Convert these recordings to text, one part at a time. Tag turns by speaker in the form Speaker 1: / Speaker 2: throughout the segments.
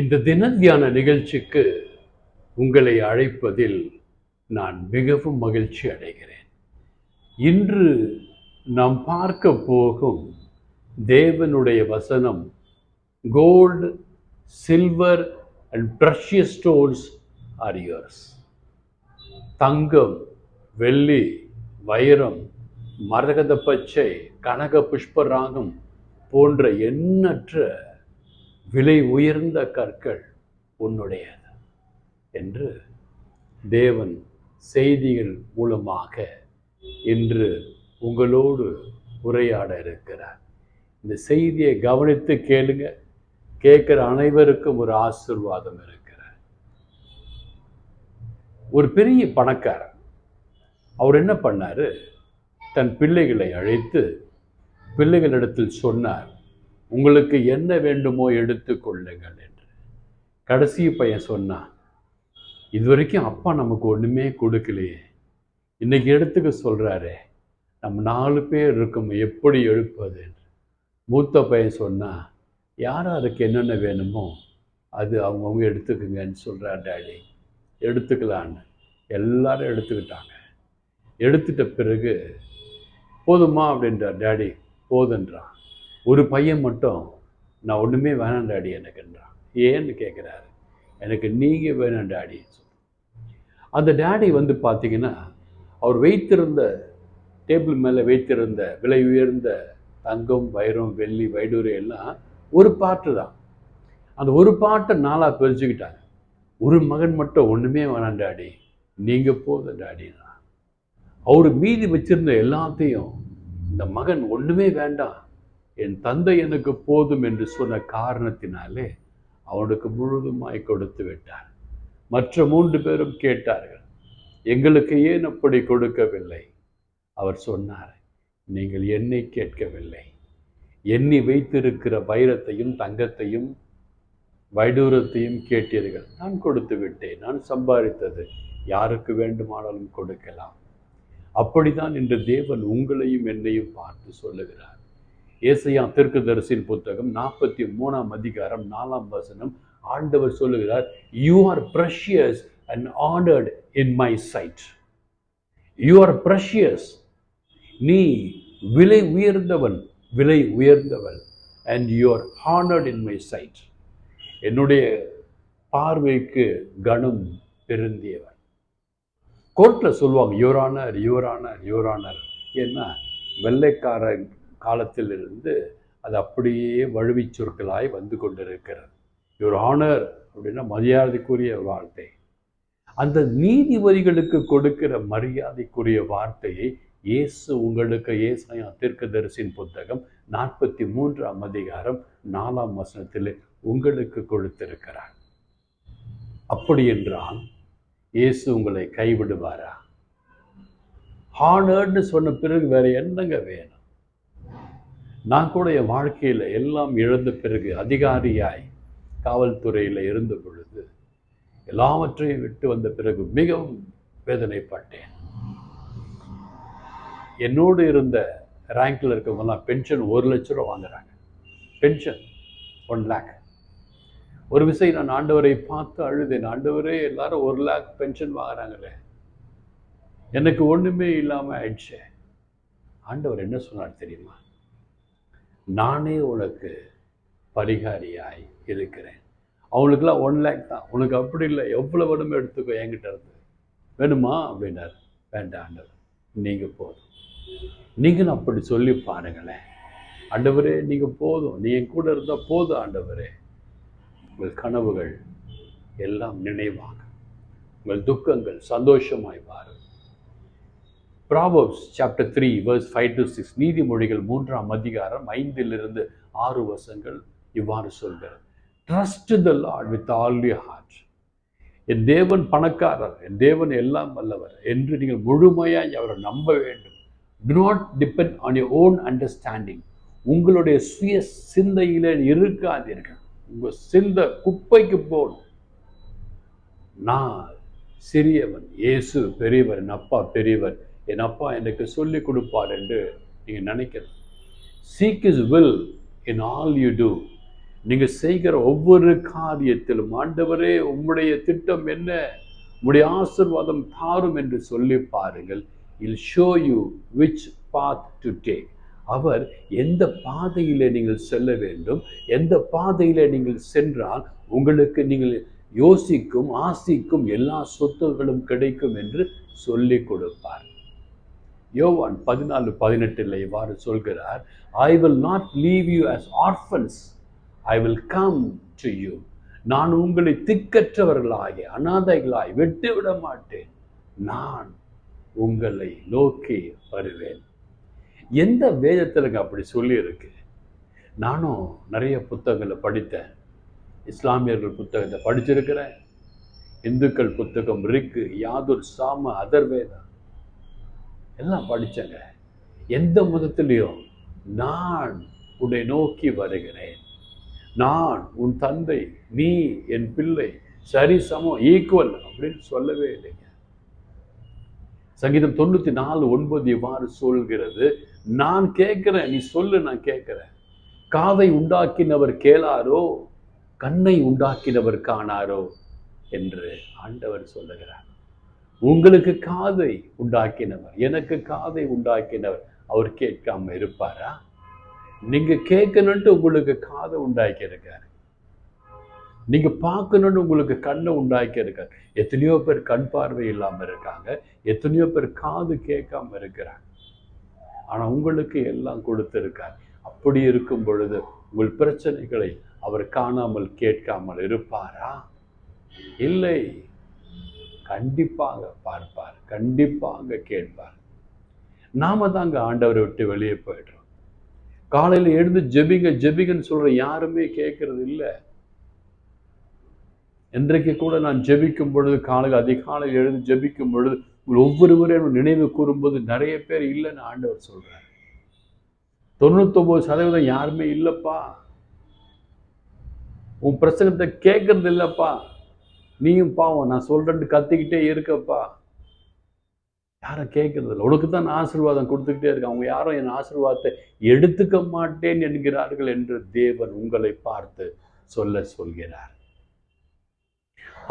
Speaker 1: இந்த தினத்தியான நிகழ்ச்சிக்கு உங்களை அழைப்பதில் நான் மிகவும் மகிழ்ச்சி அடைகிறேன். இன்று நாம் பார்க்க போகும் தேவனுடைய வசனம் gold silver and precious stones are yours தங்கம் வெள்ளி வைரம் மரகத பச்சை கனக புஷ்பராகம் போன்ற எண்ணற்ற விலை உயர்ந்த கற்கள் உன்னுடையது என்று தேவன் செய்திகள் மூலமாக இன்று உங்களோடு உரையாட இருக்கிறார். இந்த செய்தியை கவனித்து கேளுங்க. கேட்குற அனைவருக்கும் ஒரு ஆசிர்வாதம் இருக்கிறார் ஒரு பெரிய பணக்காரர் அவர் என்ன பண்ணார்? தன் பிள்ளைகளை அழைத்து பிள்ளைகளிடத்தில் சொன்னார் உங்களுக்கு என்ன வேண்டுமோ எடுத்து கொள்ளுங்கள் என்று. கடைசி பையன் சொன்னான் இது வரைக்கும் அப்பா நமக்கு ஒன்றுமே கொடுக்கலையே. இன்னைக்கு எடுத்துக்க சொல்கிறாரே நம்ம நாலு பேர் இருக்கும் எப்படி எழுப்பது? என்று. மூத்த பையன் சொன்னால் யார் யாருக்கு என்னென்ன வேணுமோ அது அவங்கவுங்க எடுத்துக்குங்கன்னு சொல்கிறார் டேடி. எடுத்துக்கலான்னு. எல்லாரும் எடுத்துக்கிட்டாங்க. எடுத்துட்ட பிறகு போதுமா? அப்படின்றார் டேடி. போதுன்றான். ஒரு பையன் மட்டும் நான் ஒன்றுமே வேணாம் டாடி எனக்குன்றான் ஏன்னு கேட்குறாரு எனக்கு நீங்கள் வேண்டாண்டாடின்னு சொல்லி அந்த டேடி வந்து பார்த்தீங்கன்னா அவர் வைத்திருந்த டேபிள் மேலே வைத்திருந்த விலை உயர்ந்த தங்கம் வைரம் வெள்ளி வைடூரை எல்லாம் ஒரு பாட்டு தான். அந்த ஒரு பாட்டை நாளாக பிரிச்சுக்கிட்டாங்க. ஒரு மகன் மட்டும் ஒன்றுமே வேணாம் டாடி நீங்கள் போதும் டாடினா அவர் மீதி வச்சிருந்த எல்லாத்தையும் இந்த மகன் ஒன்றுமே வேண்டாம் என் தந்தை எனக்கு போதும் என்று சொன்ன காரணத்தினாலே அவனுக்கு முழுதுமாய் கொடுத்து விட்டார் மற்ற மூன்று பேரும் கேட்டார்கள் எங்களுக்கு ஏன் அப்படி கொடுக்கவில்லை? அவர் சொன்னார் நீங்கள் என்னை கேட்கவில்லை. எண்ணி வைத்திருக்கிற வைரத்தையும் தங்கத்தையும் வைடூரத்தையும் கேட்டீர்கள். நான் கொடுத்து விட்டேன் நான் சம்பாதித்தது. யாருக்கு வேண்டுமானாலும் கொடுக்கலாம். அப்படிதான் இன்று தேவன் உங்களையும் என்னையும் பார்த்து சொல்லுகிறார். ஏசையா தீர்க்கதரிசின் புத்தகம் நாற்பத்தி மூணாம் அதிகாரம் நாலாம் வசனம். ஆண்டவர் சொல்லுகிறார் you are precious and ordered in my sight you are precious நீ விலை உயர்ந்தவன் விலை உயர்ந்தவன் and you are honoured in my sight என்னுடைய பார்வைக்கு கணம் பெருந்தியவன் கோர்ட்டில் சொல்லுவாங்க யுவரானர் யுவரானர் யுவரானர் ஏன்னா வெள்ளைக்காரன் காலத்திலிருந்து அது அப்படியே வழுவி சொற்களாய் வந்து கொண்டிருக்கிறது. யுவர் ஆனர் அப்படின்னா மரியாதைக்குரிய வார்த்தை. அந்த நீதிபதிகளுக்கு கொடுக்கிற மரியாதைக்குரிய வார்த்தையை இயேசு உங்களுக்கு ஏசாயா தீர்க்கதரிசின் புத்தகம் நாற்பத்தி மூன்றாம் அதிகாரம் நாலாம் வசனத்தில் உங்களுக்கு கொடுத்திருக்கிறார். அப்படி என்றால் இயேசு உங்களை கைவிடுவாரா? ஹானர்ட்னு சொன்ன பிறகு வேற என்னங்க வேணும்? நான் கூட என் வாழ்க்கையில் எல்லாம் இழந்த பிறகு அதிகாரியாய் காவல்துறையில் இருந்த பொழுது எல்லாவற்றையும் விட்டு வந்த பிறகு மிகவும் வேதனைப்பட்டேன். என்னோடு இருந்த ரேங்கில் இருக்கவங்கலாம் பென்ஷன் ஒரு லட்ச ரூபா வாங்குறாங்க. பென்ஷன் ஒன் லேக் ஒரு விஷயம் நான் ஆண்டவரை பார்த்து அழுதேன். ஆண்டவரே எல்லாரும் ஒரு லேக் பென்ஷன் வாங்குறாங்களே. எனக்கு ஒன்றுமே இல்லாமல் ஆயிடுச்சு. ஆண்டவர் என்ன சொன்னார் தெரியுமா? நானே உனக்கு பரிகாரியாய் இருக்கிறேன். அவனுக்குலாம் ஒன் லேக் தான். உனக்கு அப்படி இல்லை. எவ்வளோ வேணுமோ எடுத்துக்கோ என்கிட்ட இருந்து. வேணுமா? அப்படின்னார். வேண்டாம் ஆண்டவர். நீங்கள் போதும். நீங்களும் அப்படி சொல்லி பாருங்களேன். ஆண்டவரே நீங்கள் போதும். நீ என் கூட இருந்தால் போதும் ஆண்டவரே. உங்கள் கனவுகள் எல்லாம் நினைவாக. உங்கள் துக்கங்கள் சந்தோஷமாய் மாறும். Proverbs chapter three verse five to six நீதிமொழிகள் மூன்றாம் அதிகாரம் ஐந்திலிருந்து ஆறு வருஷங்கள் இவ்வாறு சொல்கிறது. Trust the Lord with all you heart என் தேவன் பணக்காரர் என் தேவன் எல்லாம் வல்லவர் என்று நீங்கள் முழுமையாய் அவரை நம்ப வேண்டும். Do not depend on your own understanding உங்களுடைய சுய சிந்தையில் இருக்காதீர்கள். உங்கள் சிந்தை குப்பைக்கு போகணும். நான் சிறியவன் இயேசு பெரியவர் என் அப்பா பெரியவர் என் அப்பா எனக்கு சொல்லிக் கொடுப்பார் என்று நீங்கள் நினைக்கணும். Seek his will in all you do நீங்கள் செய்கிற ஒவ்வொரு காரியத்திலும் ஆண்டவரே உம்முடைய திட்டம் என்ன? உம்முடைய ஆசிர்வாதம் தாரும் என்று சொல்லி பாருங்கள். He'll show you which path to take அவர் எந்த பாதையில் நீங்கள் செல்ல வேண்டும் எந்த பாதையில் நீங்கள் சென்றால் உங்களுக்கு நீங்கள் யோசிக்கும் ஆசிக்கும் எல்லா சொத்துகளும் கிடைக்கும் என்று சொல்லிக் கொடுப்பார். யோவான் பதினாலு பதினெட்டில் இவ்வாறு சொல்கிறார் I will not leave you as orphans I will come to you நான் உங்களை திக்கற்றவர்களாகி அனாதைகளாய் விட்டுவிட மாட்டேன் நான் உங்களை நோக்கி வருவேன். எந்த வேதத்திலங்க அப்படி சொல்லியிருக்கு? நானும் நிறைய புத்தகங்களை படித்தேன். இஸ்லாமியர்கள் புத்தகத்தை படிச்சிருக்கிறேன். இந்துக்கள் புத்தகம் இருக்கு. யாதுர் சாம அதர்வேதா. எல்லாம் படிச்சேங்க. எந்த மதத்திலையும் நான் உன்னை நோக்கி வருகிறேன். நான் உன் தந்தை நீ என் பிள்ளை சரி சமம் ஈக்குவல் அப்படின்னு சொல்லவே இல்லைங்க. சங்கீதம் தொண்ணூத்தி நாலு ஒன்பது இவ்வாறு சொல்கிறது நான் கேட்கிறேன் நீ சொல்லு நான் கேட்கிறேன். காதை உண்டாக்கினவர் கேளாரோ கண்ணை உண்டாக்கினவர் காணாரோ? என்று ஆண்டவர் சொல்லுகிறார். உங்களுக்கு காதை உண்டாக்கினவர் எனக்கு காதை உண்டாக்கினவர். அவர் கேட்காம இருப்பாரா? நீங்க கேட்கணுன்ட்டு உங்களுக்கு காதை உண்டாக்கி இருக்காரு நீங்க பார்க்கணும்னு உங்களுக்கு கண்ணை உண்டாக்கி இருக்காரு எத்தனையோ பேர் கண் பார்வை இல்லாமல் இருக்காங்க. எத்தனையோ பேர் காது கேட்காம இருக்கிறாங்க. ஆனால் உங்களுக்கு எல்லாம் கொடுத்துருக்கார். அப்படி இருக்கும் பொழுது உங்கள் பிரச்சனைகளை அவர் காணாமல் கேட்காமல் இருப்பாரா? இல்லை. கண்டிப்பாக பார்ப்பார் கண்டிப்பாக கேட்பார். நாம தாங்க ஆண்டவரை விட்டு வெளியே போயிடுறோம். காலையில் எழுந்து ஜெபிங்க ஜெபிங்கன்னு சொல்கிற யாருமே கேட்கறது இல்லை. இன்றைக்கு கூட நான் ஜெபிக்கும் பொழுது காலையில் அதிகாலையில் எழுந்து ஜெபிக்கும் பொழுது ஒவ்வொருவரையும் நினைவு கூறும்போது நிறைய பேர் இல்லைன்னு ஆண்டவர் சொல்கிறார் தொண்ணூத்தொம்பது சதவீதம் யாருமே இல்லைப்பா. உன் பிரச்சனத்தை கேட்கறது இல்லைப்பா. நீயும் பாவம் நான் சொல்றேன்னு கத்திக்கிட்டே இருக்கப்பா. யாரும் கேட்கறது இல்லை. உனக்கு தான் நான் ஆசீர்வாதம் கொடுத்துக்கிட்டே இருக்கேன். அவங்க யாரும் என் ஆசீர்வாதத்தை எடுத்துக்க மாட்டேன் என்கிறார்கள் என்று தேவன் உங்களை பார்த்து சொல்ல சொல்கிறார்.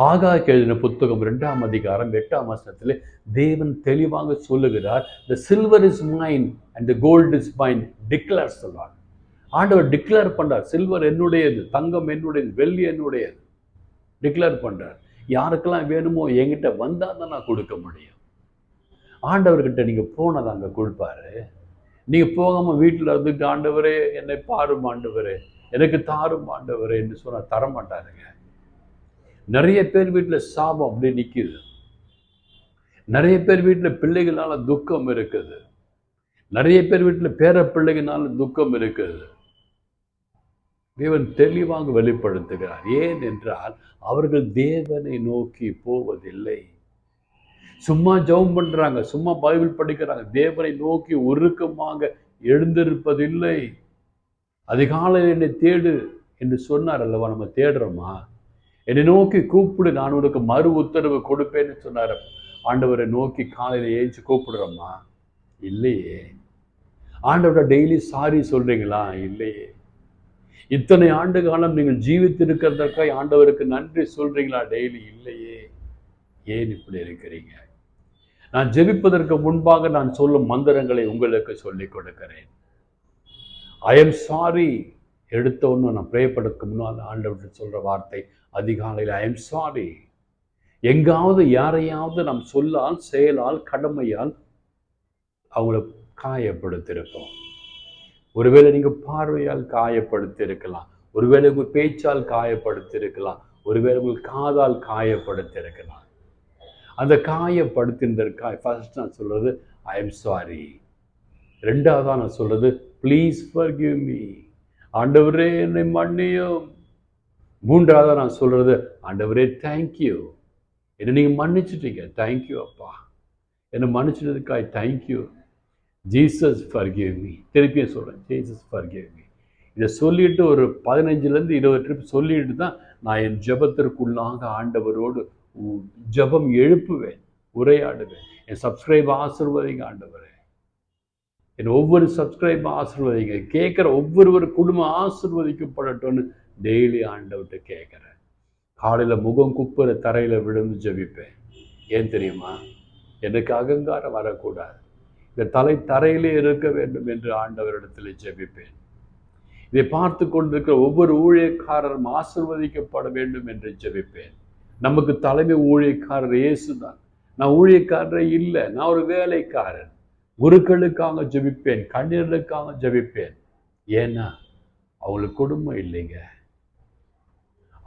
Speaker 1: ஆகா எழுதின புத்தகம் ரெண்டாம் அதிகாரம் எட்டாம் வசனத்தில் தேவன் தெளிவாக சொல்லுகிறார் the silver is mine and the gold is mine declare சொல்றார். ஆண்டவர் டிக்ளேர் பண்றார் சில்வர் என்னுடையது தங்கம் என்னுடையது வெள்ளி என்னுடையது. டிக்ளேர் பண்ணுறார் யாருக்கெல்லாம் வேணுமோ என்கிட்ட வந்தால் தான் நான் கொடுக்க முடியும். ஆண்டவர்கிட்ட நீங்கள் போனதை அங்கே கொடுப்பாரு. நீங்கள் போகாமல் வீட்டில் இருந்துட்டு ஆண்டவரே என்னை பாரும் ஆண்டவரே எனக்கு தாரும் ஆண்டவரேன்னு என்று சொன்னா தர மாட்டாருங்க நிறைய பேர் வீட்டில் சாபம் அப்படியே நிற்கிது நிறைய பேர் வீட்டில் பிள்ளைகளால் துக்கம் இருக்குது. நிறைய பேர் வீட்டில் பேர பிள்ளைகளால் துக்கம் இருக்குது. தேவன் தெளிவாக வெளிப்படுத்துகிறார். ஏன் என்றால் அவர்கள் தேவனை நோக்கி போவதில்லை. சும்மா ஜெபம் பண்ணுறாங்க சும்மா பைபிள் படிக்கிறாங்க தேவனை நோக்கி உருக்கமாக எழுந்திருப்பதில்லை. அதிகாலையில் என்னை தேடு என்று சொன்னார் அல்லவா நம்ம தேடுறோமா? என்னை நோக்கி கூப்பிடு நான் உனக்கு மறு உத்தரவு கொடுப்பேன்னு சொன்னார். ஆண்டவரை நோக்கி காலையில் ஏஞ்சி கூப்பிடுறோமா? இல்லையே. ஆண்டவரை டெய்லி சாரி சொல்கிறீங்களா இல்லையே. இத்தனை ஆண்டு காலம் நீங்கள் ஜீவித்திருக்கிறதற்காக ஆண்டவருக்கு நன்றி சொல்றீங்களா? டெய்லி இல்லையே. ஏன் இப்படி இருக்கிறீங்க? நான் ஜெபிப்பதற்கு முன்பாக நான் சொல்லும் மந்திரங்களை உங்களுக்கு சொல்லிக் கொடுக்கிறேன். ஐ எம் சாரி எடுத்த ஒன்று நான் பிரேயப்படுறதுக்கு முன்னால் ஆண்டவர்கிட்ட சொல்கிற வார்த்தை அதிகாலையில் ஐ எம் சாரி எங்காவது யாரையாவது நாம் சொல்லால் செயலால் கடமையால் அவங்கள காயப்படுத்திருப்போம். ஒருவேளை நீங்கள் பார்வையால் காயப்படுத்தி இருக்கலாம் ஒருவேளை உங்கள் பேச்சால் காயப்படுத்தி இருக்கலாம் ஒருவேளை உங்கள் காதால் காயப்படுத்தி இருக்கலாம் அந்த காயப்படுத்தினதற்காக ஃபர்ஸ்ட் நான் சொல்கிறது ஐ எம் சாரி ரெண்டாவதா நான் சொல்கிறது ப்ளீஸ் forgive மீ ஆண்டவரே என்னை மன்னியும். மூன்றாவதாக நான் சொல்கிறது ஆண்டவரே தேங்க்யூ என்னை நீங்கள் மன்னிச்சிட்டீங்க தேங்க்யூ அப்பா. என்னை மன்னிச்சிட்டதுக்காக thank you Jesus forgive me திருப்பியும் சொல்கிறேன் ஜீசஸ் forgive மீ இதை சொல்லிட்டு ஒரு பதினஞ்சுலேருந்து இருபது ட்ரிப் சொல்லிட்டு தான் நான் என் ஜபத்திற்குள்ளாக ஆண்டவரோடு ஜபம் ஜெபம் எழுப்புவேன் உரையாடுவேன். என் சப்ஸ்கிரைப் ஆசிர்வதிங்க ஆண்டவரே. என் ஒவ்வொரு சப்ஸ்கிரைப் ஆசிர்வதிங்க கேட்குற ஒவ்வொருவர் குடும்பம் ஆசிர்வதிக்கப்படட்டும்னு டெய்லி ஆண்டவர்கிட்ட கேட்குறேன். காலையில் முகம் குப்புற தரையில் விழுந்து ஜெபிப்பேன். ஏன் தெரியுமா? எனக்கு அகங்காரம் வரக்கூடாது. இந்த தலை தரையிலே இருக்க வேண்டும் என்று ஆண்டவரிடத்தில் ஜெபிப்பேன். இதை பார்த்து கொண்டிருக்கிற ஒவ்வொரு ஊழியக்காரரும் ஆசிர்வதிக்கப்பட வேண்டும் என்று ஜெபிப்பேன். நமக்கு தலைமை ஊழியக்காரர் இயேசு தான் நான் ஊழியக்காரரே இல்லை நான் ஒரு வேலைக்காரன். குருக்களுக்காக ஜபிப்பேன் கண்ணீர்களுக்காக ஜபிப்பேன். ஏன்னா அவங்களுக்கு குடும்பம் இல்லைங்க.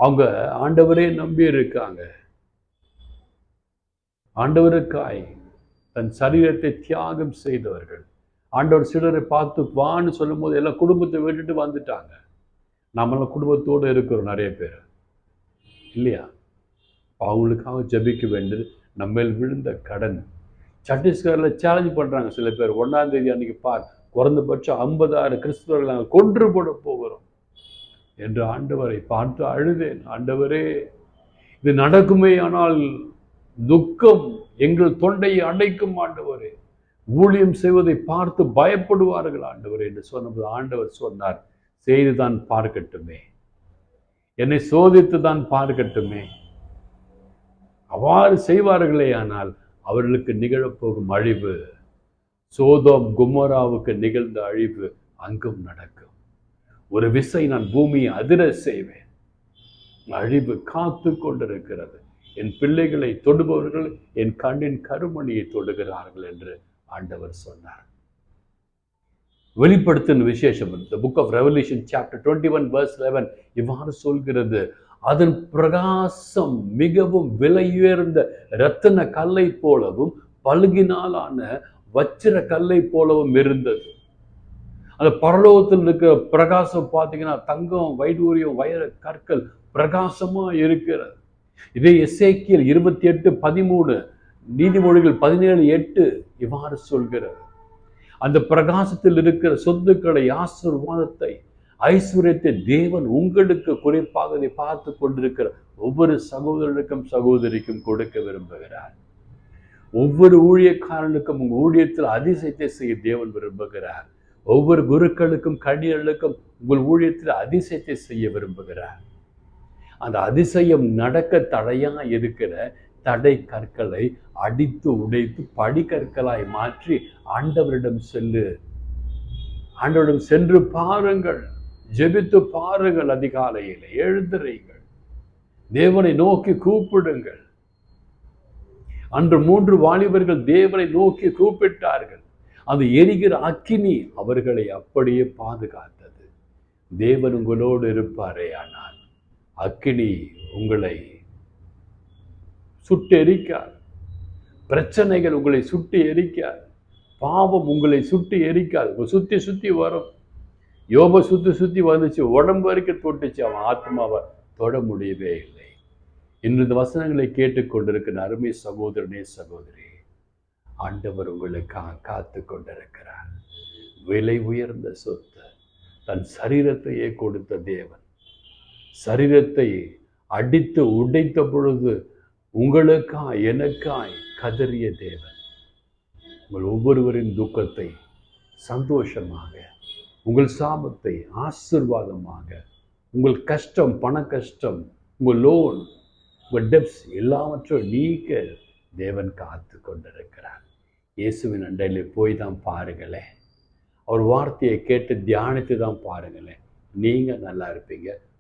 Speaker 1: அவங்க ஆண்டவரே நம்பி இருக்காங்க ஆண்டவருக்காய் தன் சரீரத்தை தியாகம் செய்தவர்கள். ஆண்டவர் சிலரை பார்த்து வான்னு சொல்லும்போது எல்லாம் குடும்பத்தை விட்டுட்டு வந்துட்டாங்க. நம்மளாம் குடும்பத்தோடு இருக்கிறோம் நிறைய பேர். இல்லையா? அவங்களுக்காக ஜபிக்க வேண்டியது நம்ம விழுந்த கடன். சத்தீஸ்கரில் சேலஞ்ச் பண்ணுறாங்க சில பேர். ஒன்றாம் தேதி அன்னைக்கு பார் குறைந்தபட்சம் ஐம்பதாயிரம் கிறிஸ்துவர்கள் நாங்கள் கொன்று போட போகிறோம் என்று ஆண்டவரை பார்த்து அழுதேன். ஆண்டவரே இது நடக்குமே ஆனால் துக்கம் எங்கள் தொண்டையை அடைக்கும் ஆண்டவரே ஊழியம் செய்வதை பார்த்து பயப்படுவார்கள் ஆண்டவர் என்று சொன்னபோது ஆண்டவர் சொன்னார் செய்துதான் பார்க்கட்டுமே. என்னை சோதித்து தான் பார்க்கட்டுமே. அவ்வாறு செய்வார்களே ஆனால் அவர்களுக்கு நிகழப்போகும் அழிவு சோதோம் குமராவுக்கு நிகழ்ந்த அழிவு அங்கும் நடக்கும். ஒரு விசை நான் பூமியை அதிர செய்வேன். அழிவு காத்து கொண்டிருக்கிறது. என் பிள்ளைகளை தொடுபவர்கள் என் கண்ணின் கருமணியை தொடுகிறார்கள் என்று ஆண்டவர் சொன்னார். வெளிப்படுத்தின விசேஷம் the book of Revelation chapter twenty one verse eleven இவ்வாறு சொல்கிறது அதன் பிரகாசம் மிகவும் விலையுயர்ந்த ரத்தின கல்லை போலவும் பழுகினாலான வச்சிர கல்லை போலவும் இருந்தது. அந்த பரலோகத்தில் இருக்கிற பிரகாசம் பார்த்தீங்கன்னா தங்கம் வைடூரியம் வைர கற்கள் பிரகாசமா இருக்கிறது. இதே எஸ்ஐக்கியல் இருபத்தி எட்டு பதிமூணு நீதிமொழிகள் பதினேழு எட்டு இவ்வாறு சொல்கிறது. அந்த பிரகாசத்தில் இருக்கிற சொத்துக்களை ஆசிர்வாதத்தை ஐஸ்வர்யத்தை தேவன் உங்களுக்கு குறிப்பாக இதை பார்த்து கொண்டிருக்கிற ஒவ்வொரு சகோதரனுக்கும் சகோதரிக்கும் கொடுக்க விரும்புகிறார். ஒவ்வொரு ஊழியக்காரனுக்கும் உங்க ஊழியத்தில் அதிசயத்தை செய்ய தேவன் விரும்புகிறார். ஒவ்வொரு குருக்களுக்கும் கண்ணியர்களுக்கும் உங்கள் ஊழியத்தில் அதிசயத்தை செய்ய விரும்புகிறார். அந்த அதிசயம் நடக்க தடையாக இருக்கிற தடை கற்களை அடித்து உடைத்து படிக்கற்களாய் மாற்றி ஆண்டவரிடம் செல்லு. ஆண்டவரிடம் சென்று பாருங்கள். ஜெபித்து பாருங்கள் அதிகாலையில். எழுந்திரைகள் தேவனை நோக்கி கூப்பிடுங்கள். அன்று மூன்று வாலிபர்கள் தேவனை நோக்கி கூப்பிட்டார்கள். அது எரிகிற அக்கினி அவர்களை அப்படியே பாதுகாத்தது. தேவன் உங்களோடு இருப்பாரே ஆனால். அக்கினி உங்களை சுட்டு எரிக்காது பிரச்சனைகள் உங்களை சுட்டு எரிக்காது பாவம் உங்களை சுட்டு எரிக்காது உங்களை சுத்தி சுத்தி வரும். யோப சுத்தி சுத்தி வந்துச்சு. உடம்பு வரைக்கும் தொட்டுச்சு. அவன் ஆத்மாவை தொட முடியவே இல்லை. இன்று இந்த வசனங்களை கேட்டுக்கொண்டிருக்கிற அருமை சகோதரனே சகோதரி ஆண்டவர் உங்களுக்காக காத்து கொண்டிருக்கிறார். விலை உயர்ந்த சொத்து. தன் சரீரத்தையே கொடுத்த தேவன். சரீரத்தை அடித்து உடைத்த பொழுது உங்களுக்காய் எனக்காய் கதறிய தேவன். உங்கள் ஒவ்வொருவரின் துக்கத்தை சந்தோஷமாக உங்கள் சாபத்தை ஆசிர்வாதமாக உங்கள் கஷ்டம் பண கஷ்டம் உங்கள் லோன் உங்கள் டெப்ஸ் எல்லாவற்றும் நீக்க தேவன் காத்து கொண்டிருக்கிறார். இயேசுவின் அண்டையில் போய் தான் பாருங்களேன். அவர் வார்த்தையை கேட்டு தியானித்து தான் பாருங்களேன். நீங்கள் நல்லா இருப்பீங்க.